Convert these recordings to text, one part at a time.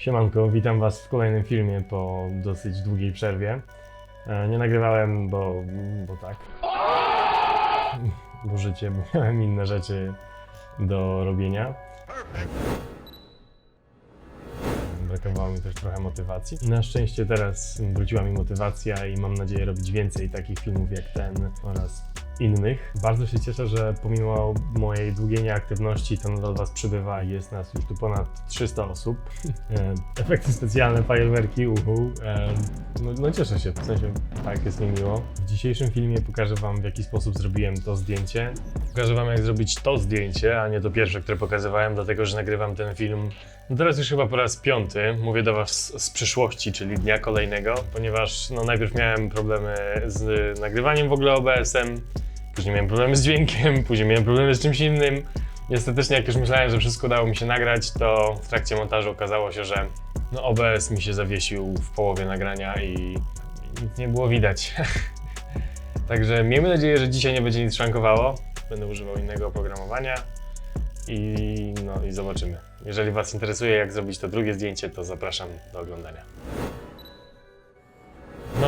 Siemanko, witam Was w kolejnym filmie po dosyć długiej przerwie. E, Nie nagrywałem, bo, bo tak. Bo życie, bo miałem inne rzeczy do robienia. Brakowało mi też trochę motywacji. Na szczęście teraz wróciła mi motywacja i mam nadzieję robić więcej takich filmów jak ten oraz innych. Bardzo się cieszę, że pomimo mojej długiej nieaktywności to nadal Was przybywa i jest nas już tu ponad 300 osób. E, Efekty specjalne, fajerwerki, uhu. E, No, no cieszę się, w sensie tak, jest mi miło. W dzisiejszym filmie pokażę Wam w jaki sposób zrobiłem to zdjęcie. Pokażę Wam jak zrobić to zdjęcie, a nie to pierwsze, które pokazywałem, dlatego że nagrywam ten film no teraz już chyba po raz piąty. Mówię do Was z przyszłości, czyli dnia kolejnego, ponieważ no najpierw miałem problemy z nagrywaniem w ogóle OBS-em, później miałem problemy z dźwiękiem, później miałem problemy z czymś innym. I ostatecznie jak już myślałem, że wszystko udało mi się nagrać, to w trakcie montażu okazało się, że no OBS mi się zawiesił w połowie nagrania i, nic nie było widać. Także miejmy nadzieję, że dzisiaj nie będzie nic szrankowało. Będę używał innego oprogramowania i, no, i zobaczymy. Jeżeli Was interesuje, jak zrobić to drugie zdjęcie, to zapraszam do oglądania.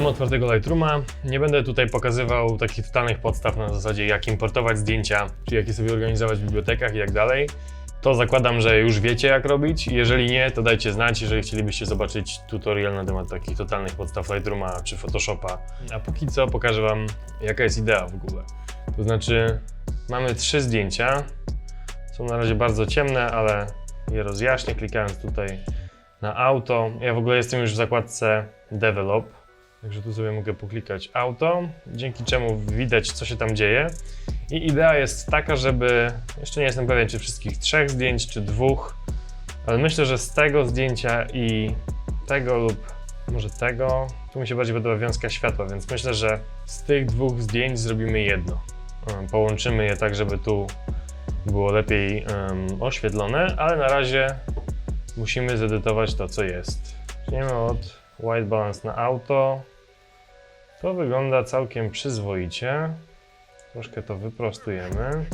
Mam otwartego Lightrooma. Nie będę tutaj pokazywał takich totalnych podstaw na zasadzie jak importować zdjęcia, czy jak je sobie organizować w bibliotekach i tak dalej. To zakładam, że już wiecie jak robić. Jeżeli nie, to dajcie znać, jeżeli chcielibyście zobaczyć tutorial na temat takich totalnych podstaw Lightrooma czy Photoshopa. A póki co pokażę Wam jaka jest idea w ogóle. To znaczy mamy trzy zdjęcia. Są na razie bardzo ciemne, ale je rozjaśnię klikając tutaj na auto. Ja w ogóle jestem już w zakładce develop. Także tu sobie mogę poklikać auto, dzięki czemu widać, co się tam dzieje. I idea jest taka, żeby. Jeszcze nie jestem pewien, czy wszystkich trzech zdjęć, czy dwóch, ale myślę, że z tego zdjęcia i tego lub może tego. Tu mi się bardziej podoba wiązka światła, więc myślę, że z tych dwóch zdjęć zrobimy jedno. Połączymy je tak, żeby tu było lepiej um, oświetlone, ale na razie musimy zedytować to, co jest. Zaczniemy od white balance na auto. To wygląda całkiem przyzwoicie. Troszkę to wyprostujemy.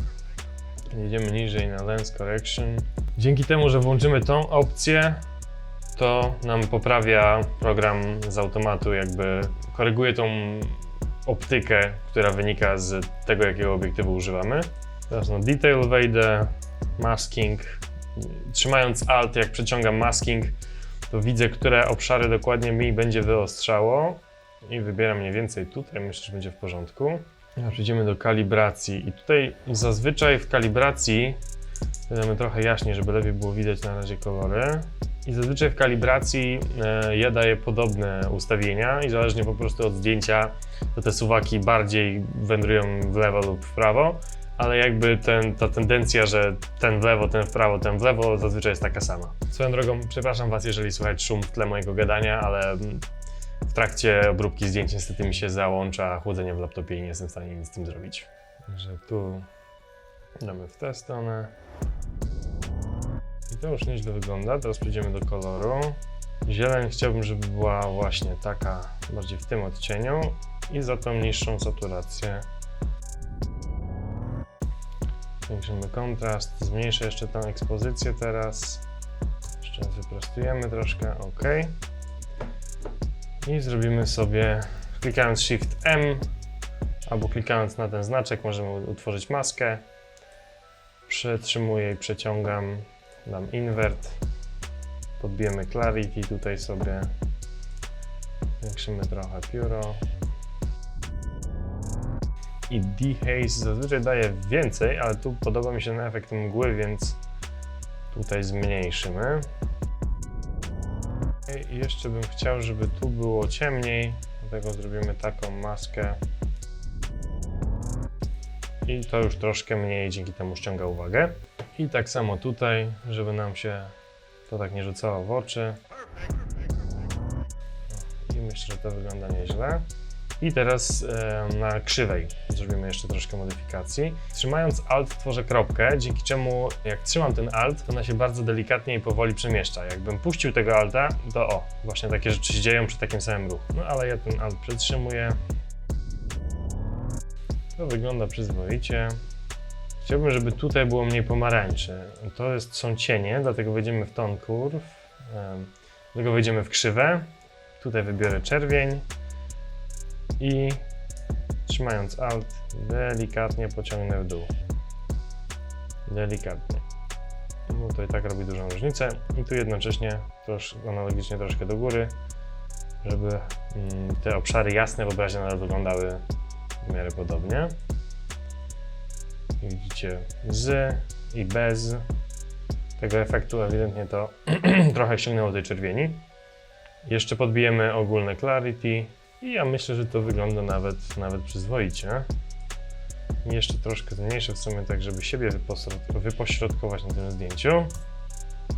Jedziemy niżej na lens correction. Dzięki temu, że włączymy tą opcję, to nam poprawia program z automatu, jakby koryguje tą optykę, która wynika z tego, jakiego obiektywu używamy. Teraz na detail wejdę, masking. Trzymając Alt, jak przeciągam masking, to widzę, które obszary dokładnie mi będzie wyostrzało i wybieram mniej więcej tutaj, myślę, że będzie w porządku. Przejdziemy do kalibracji i tutaj zazwyczaj w kalibracji damy trochę jaśniej, żeby lepiej było widać na razie kolory. I zazwyczaj w kalibracji e, ja daję podobne ustawienia i zależnie po prostu od zdjęcia, to te suwaki bardziej wędrują w lewo lub w prawo, ale jakby ten, ta tendencja, że ten w lewo, ten w prawo, ten w lewo zazwyczaj jest taka sama. Swoją drogą, przepraszam Was, jeżeli słychać szum w tle mojego gadania, ale w trakcie obróbki zdjęć niestety mi się załącza chłodzenie w laptopie i nie jestem w stanie nic z tym zrobić. Także tu damy w tę stronę. I to już nieźle wygląda. Teraz przejdziemy do koloru. Zieleń chciałbym, żeby była właśnie taka, bardziej w tym odcieniu i za tą niższą saturację. Zwiększymy kontrast, zmniejszę jeszcze tę ekspozycję teraz. Jeszcze wyprostujemy troszkę, ok. I zrobimy sobie, klikając Shift M albo klikając na ten znaczek, możemy utworzyć maskę. Przetrzymuję i przeciągam, dam invert. Podbijemy clarity tutaj sobie. Zwiększymy trochę pióro. I dehaze zazwyczaj daje więcej, ale tu podoba mi się ten efekt mgły, więc tutaj zmniejszymy. I jeszcze bym chciał, żeby tu było ciemniej, dlatego zrobimy taką maskę. I to już troszkę mniej dzięki temu ściąga uwagę. I tak samo tutaj, żeby nam się to tak nie rzucało w oczy. I myślę, że to wygląda nieźle. I teraz e, na krzywej zrobimy jeszcze troszkę modyfikacji. Trzymając Alt tworzę kropkę, dzięki czemu jak trzymam ten Alt, to ona się bardzo delikatnie i powoli przemieszcza. Jakbym puścił tego Alta, to o, właśnie takie rzeczy się dzieją przy takim samym ruchu. No ale ja ten Alt przytrzymuję. To wygląda przyzwoicie. Chciałbym, żeby tutaj było mniej pomarańczy. To jest, są cienie, dlatego wejdziemy w ton kurw. Dlatego wejdziemy w krzywę. Tutaj wybiorę czerwień i trzymając Alt delikatnie pociągnę w dół. Delikatnie. No to i tak robi dużą różnicę. I tu jednocześnie trosz, analogicznie troszkę do góry, żeby mm, te obszary jasne w obrazie nadal wyglądały w miarę podobnie. Widzicie z i bez tego efektu ewidentnie to trochę ściągnęło tej czerwieni. Jeszcze podbijemy ogólne clarity i ja myślę, że to wygląda nawet, nawet przyzwoicie. I jeszcze troszkę zmniejszę w sumie tak, żeby siebie wypośrod- wypośrodkować na tym zdjęciu.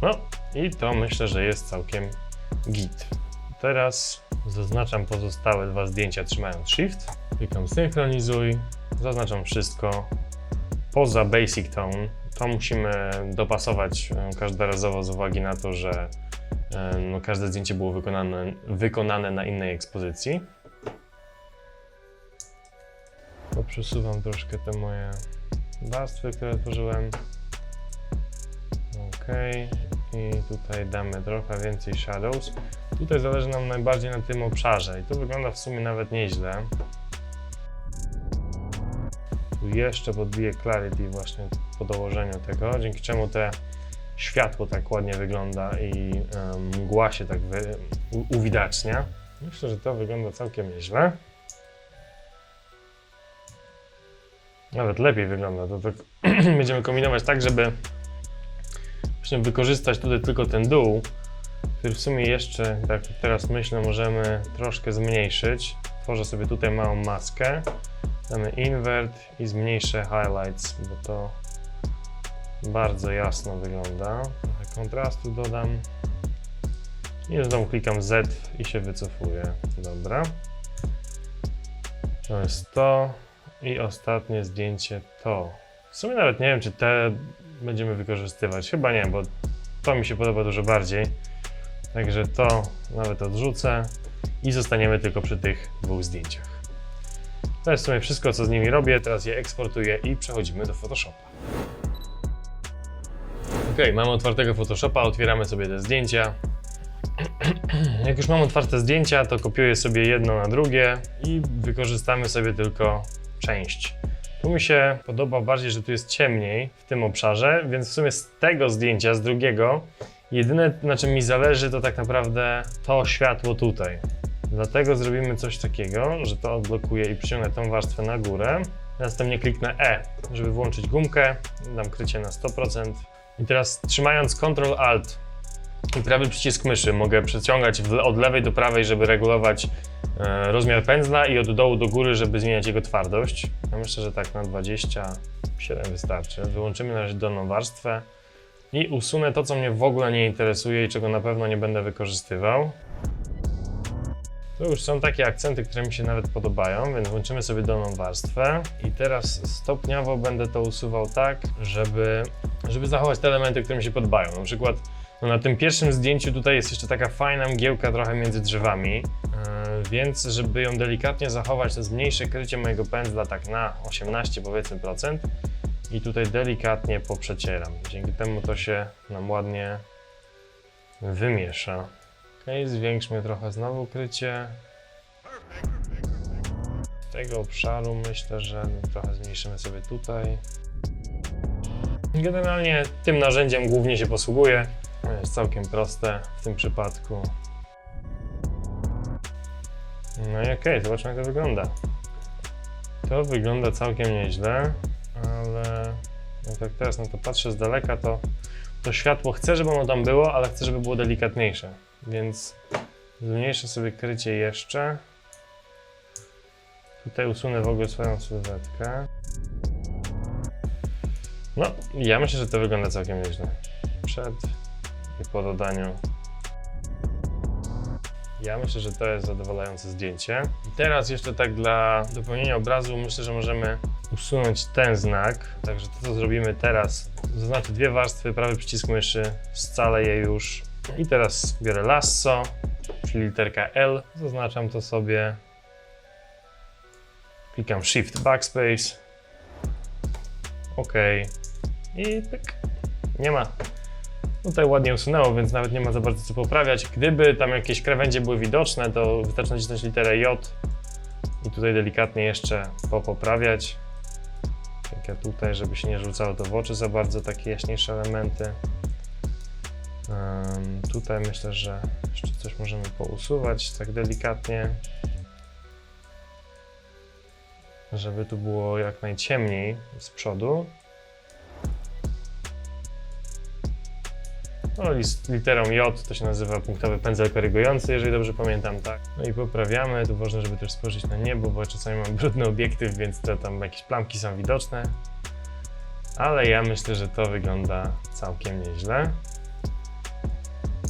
No i to myślę, że jest całkiem git. Teraz zaznaczam pozostałe dwa zdjęcia trzymając Shift. Klikam synchronizuj, zaznaczam wszystko poza Basic Tone. To musimy dopasować e, każdorazowo z uwagi na to, że no, każde zdjęcie było wykonane, wykonane na innej ekspozycji. Poprzesuwam troszkę te moje warstwy, które tworzyłem. Ok, i tutaj damy trochę więcej shadows. Tutaj zależy nam najbardziej na tym obszarze i to wygląda w sumie nawet nieźle. Tu jeszcze podbiję clarity właśnie po dołożeniu tego, dzięki czemu te światło tak ładnie wygląda i mgła się tak wy, u, uwidacznia. Myślę, że to wygląda całkiem nieźle. Nawet lepiej wygląda. To tak będziemy kombinować tak, żeby właśnie wykorzystać tutaj tylko ten dół, który w sumie jeszcze, tak teraz myślę, możemy troszkę zmniejszyć. Tworzę sobie tutaj małą maskę. Damy invert i zmniejszę highlights, bo to bardzo jasno wygląda. Trochę kontrastu dodam. I znowu klikam Z i się wycofuję. Dobra. To jest to. I ostatnie zdjęcie to. W sumie nawet nie wiem, czy te będziemy wykorzystywać. Chyba nie, bo to mi się podoba dużo bardziej. Także to nawet odrzucę i zostaniemy tylko przy tych dwóch zdjęciach. To jest w sumie wszystko, co z nimi robię. Teraz je eksportuję i przechodzimy do Photoshopa. Ok, mamy otwartego Photoshopa, otwieramy sobie te zdjęcia. Jak już mam otwarte zdjęcia, to kopiuję sobie jedno na drugie i wykorzystamy sobie tylko część. Tu mi się podoba bardziej, że tu jest ciemniej w tym obszarze, więc w sumie z tego zdjęcia, z drugiego, jedyne na czym mi zależy to tak naprawdę to światło tutaj. Dlatego zrobimy coś takiego, że to odblokuję i przyciągnę tą warstwę na górę. Następnie kliknę E, żeby włączyć gumkę, dam krycie na 100%. I teraz trzymając Ctrl Alt i prawy przycisk myszy mogę przeciągać od lewej do prawej, żeby regulować e, rozmiar pędzla i od dołu do góry, żeby zmieniać jego twardość. Ja myślę, że tak na 27 wystarczy. Wyłączymy na razie dolną warstwę i usunę to, co mnie w ogóle nie interesuje i czego na pewno nie będę wykorzystywał. To już są takie akcenty, które mi się nawet podobają, więc włączymy sobie dolną warstwę i teraz stopniowo będę to usuwał tak, żeby, żeby zachować te elementy, które mi się podobają. Na przykład no na tym pierwszym zdjęciu tutaj jest jeszcze taka fajna mgiełka trochę między drzewami, yy, więc żeby ją delikatnie zachować, to zmniejszę krycie mojego pędzla tak na 18 powiedzmy procent i tutaj delikatnie poprzecieram. Dzięki temu to się nam ładnie wymiesza. Ok, zwiększmy trochę znowu krycie. Tego obszaru myślę, że trochę zmniejszymy sobie tutaj. Generalnie tym narzędziem głównie się posługuję. Jest całkiem proste w tym przypadku. No i okej, zobaczmy jak to wygląda. To wygląda całkiem nieźle, ale jak tak teraz na to patrzę z daleka, to to światło chcę, żeby ono tam było, ale chcę, żeby było delikatniejsze. Więc zmniejszę sobie krycie jeszcze. Tutaj usunę w ogóle swoją sylwetkę. No, ja myślę, że to wygląda całkiem nieźle. Przed i po dodaniu. Ja myślę, że to jest zadowalające zdjęcie. I teraz jeszcze tak dla dopełnienia obrazu myślę, że możemy usunąć ten znak. Także to, co zrobimy teraz, zaznaczę dwie warstwy, prawy przycisk myszy, scalę je już. I teraz biorę lasso, czyli literka L, zaznaczam to sobie. Klikam Shift Backspace. OK. I pyk. Nie ma Tutaj ładnie usunęło, więc nawet nie ma za bardzo co poprawiać. Gdyby tam jakieś krawędzie były widoczne, to wystarczy nacisnąć literę J i tutaj delikatnie jeszcze popoprawiać. Tak jak tutaj, żeby się nie rzucało to w oczy za bardzo, takie jaśniejsze elementy. Tutaj myślę, że jeszcze coś możemy pousuwać tak delikatnie, żeby tu było jak najciemniej z przodu. No, lis- literą J to się nazywa punktowy pędzel korygujący, jeżeli dobrze pamiętam, tak. No i poprawiamy, tu ważne, żeby też spojrzeć na niebo, bo czasami mam brudny obiektyw, więc to tam jakieś plamki są widoczne. Ale ja myślę, że to wygląda całkiem nieźle.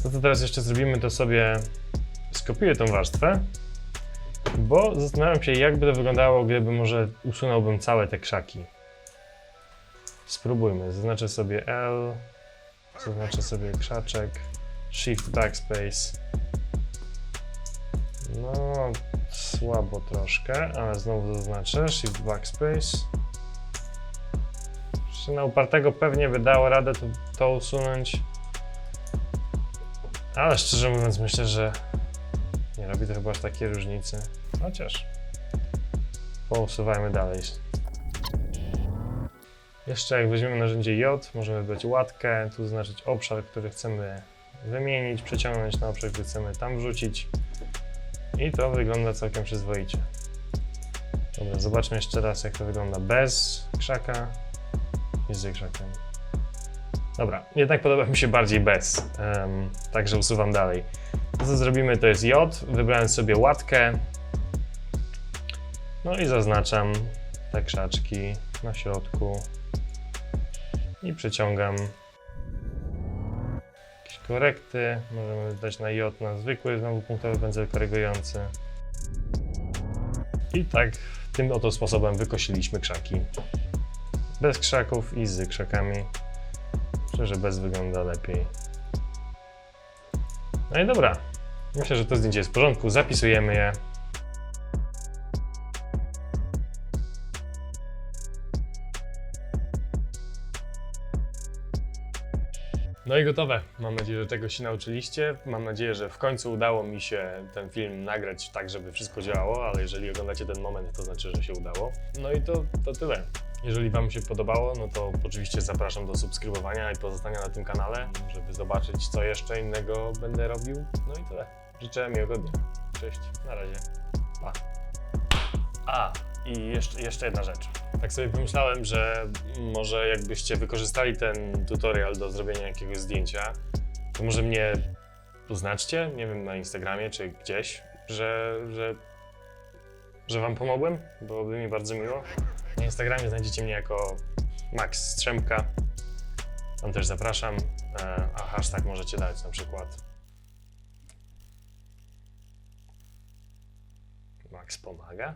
To co teraz jeszcze zrobimy, to sobie skopiuję tą warstwę, bo zastanawiam się, jakby to wyglądało, gdyby może usunąłbym całe te krzaki. Spróbujmy. Zaznaczę sobie L, zaznaczę sobie krzaczek, Shift Backspace. No, słabo troszkę, ale znowu zaznaczę Shift Backspace. Na upartego pewnie by dało radę to, to usunąć. Ale szczerze mówiąc, myślę, że nie robi to chyba aż takiej różnicy. Chociaż pousuwajmy dalej. Jeszcze jak weźmiemy narzędzie J, możemy wybrać łatkę, tu zaznaczyć obszar, który chcemy wymienić, przeciągnąć na obszar, który chcemy tam wrzucić. I to wygląda całkiem przyzwoicie. Dobra, zobaczmy jeszcze raz, jak to wygląda bez krzaka i z krzakiem. Dobra, jednak podoba mi się bardziej bez, em, także usuwam dalej. To co zrobimy to jest J, wybrałem sobie łatkę, no i zaznaczam te krzaczki na środku i przeciągam jakieś korekty, możemy dać na J na zwykły, znowu punktowy pędzel korygujący. I tak tym oto sposobem wykosiliśmy krzaki. Bez krzaków i z krzakami. Myślę, że bez wygląda lepiej. No i dobra. Myślę, że to zdjęcie jest w porządku. Zapisujemy je. No i gotowe. Mam nadzieję, że tego się nauczyliście. Mam nadzieję, że w końcu udało mi się ten film nagrać tak, żeby wszystko działało, ale jeżeli oglądacie ten moment, to znaczy, że się udało. No i to, to tyle. Jeżeli Wam się podobało, no to oczywiście zapraszam do subskrybowania i pozostania na tym kanale, żeby zobaczyć, co jeszcze innego będę robił. No i tyle. Życzę miłego dnia. Cześć, na razie. Pa. A, i jeszcze, jeszcze jedna rzecz. Tak sobie pomyślałem, że może jakbyście wykorzystali ten tutorial do zrobienia jakiegoś zdjęcia, to może mnie uznaczcie, nie wiem, na Instagramie czy gdzieś, że, że, że Wam pomogłem. Byłoby mi bardzo miło. Na Instagramie znajdziecie mnie jako Max Strzemka. Tam też zapraszam. E, A hashtag możecie dać na przykład Max pomaga.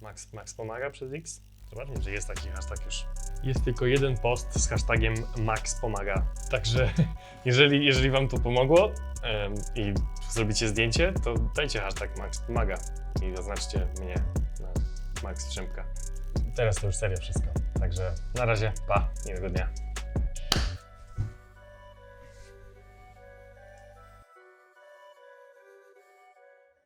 Max, Max pomaga przez X. Zobaczmy, że jest taki hashtag już. Jest tylko jeden post z hashtagiem Max pomaga. Także jeżeli, jeżeli Wam to pomogło em, i zrobicie zdjęcie, to dajcie hashtag Max pomaga i zaznaczcie mnie na Max Strzemka. Teraz to już serio wszystko. Także na razie, pa, miłego dnia.